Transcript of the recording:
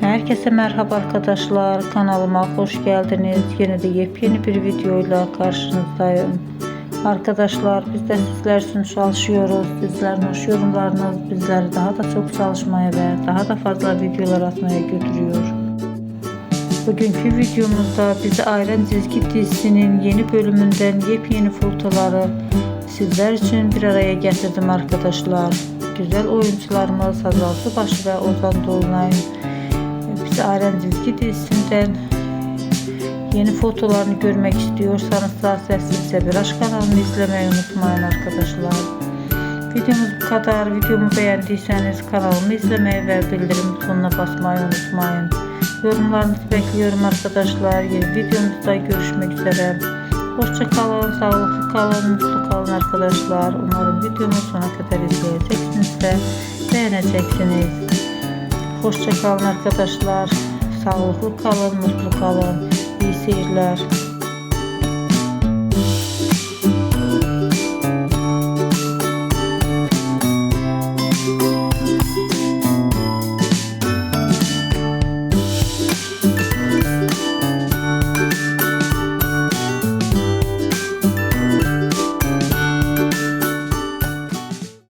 Herkese merhaba arkadaşlar. Kanalıma hoş geldiniz. Yine de yepyeni bir videoyla karşınızdayım. Arkadaşlar biz de sizler için çalışıyoruz. Sizlerin hoş yorumlarınız bizleri daha da çok çalışmaya ve daha da fazla videolar atmaya götürüyor. Bugünkü videomuzda bizi Ayran Çizgi dizisinin yeni bölümünden yepyeni fotoları sizler için bir araya getirdim arkadaşlar. Güzel oyuncularımız Hazal Subaşı ve Ozan Dolunay bizi Ayran Çizgi dizisinden yeni fotolarını görmek istiyorsanız da sessizce bir aşk kanalını izlemeyi unutmayın arkadaşlar. Videomuz bu kadar. Videomu beğendiyseniz kanalımı izlemeyi ve bildirim butonuna basmayı unutmayın. Yorumlarınızı bekliyorum arkadaşlar. Yeni videomuzda görüşmek üzere. Hoşça kalın, sağlıklı kalın, mutlu kalın arkadaşlar. Umarım videomu sona kadar izleyeceksiniz ve beğeneceksiniz. Hoşça kalın arkadaşlar. Sağlıklı kalın, mutlu kalın. İyi seyirler.